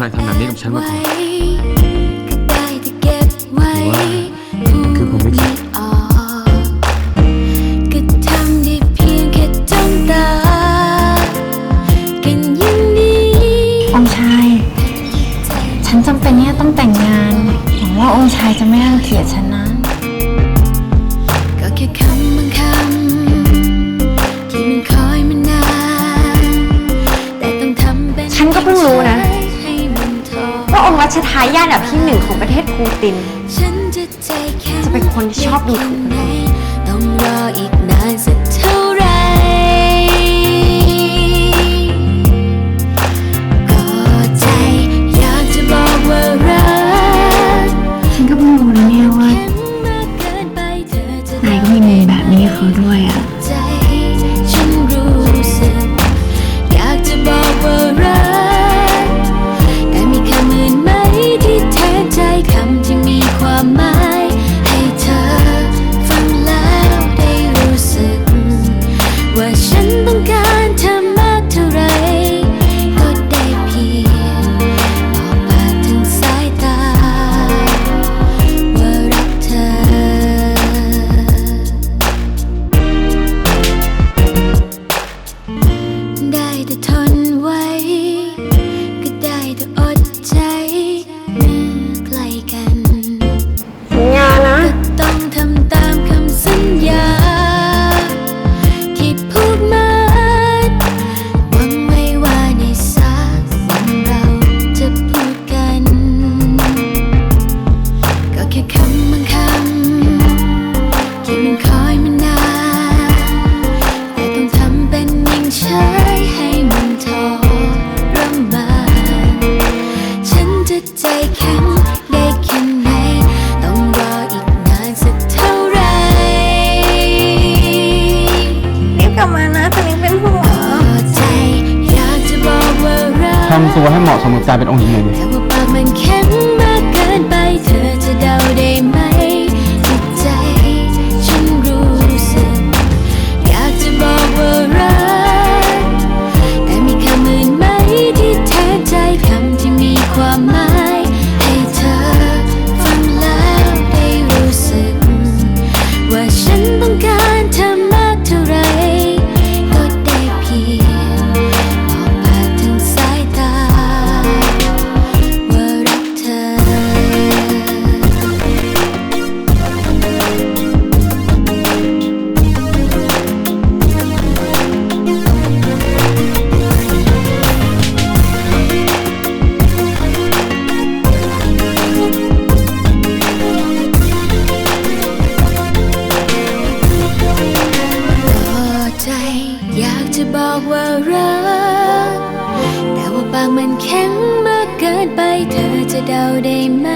ใครทำแบบนี้กับฉันมาก่อนว่าคือผมไม่คิดองชาย ฉันจำเป็นเนี่ยต้องแต่งงานหวังว่าองชายจะไม่รังเกียจฉันนะ ชทายาทอันดับที่หนึ่งของประเทศปูติน จะเป็นคนที่ชอบดูถูกต้องรออีกนานสักเท่าไรก็ใจอยากจะบอกว่ารักฉันก็เพิ่งรู้นะเนี่ยว่านายก็มีมุมแบบนี้เขาด้วยอะ ทำตัวให้เหมาะสมกับการเป็นองค์หญิงหนึ่ว่าป บอกว่ารัก แต่ว่าปากมันแข็งมากเกินไปเธอจะเดาได้ไหม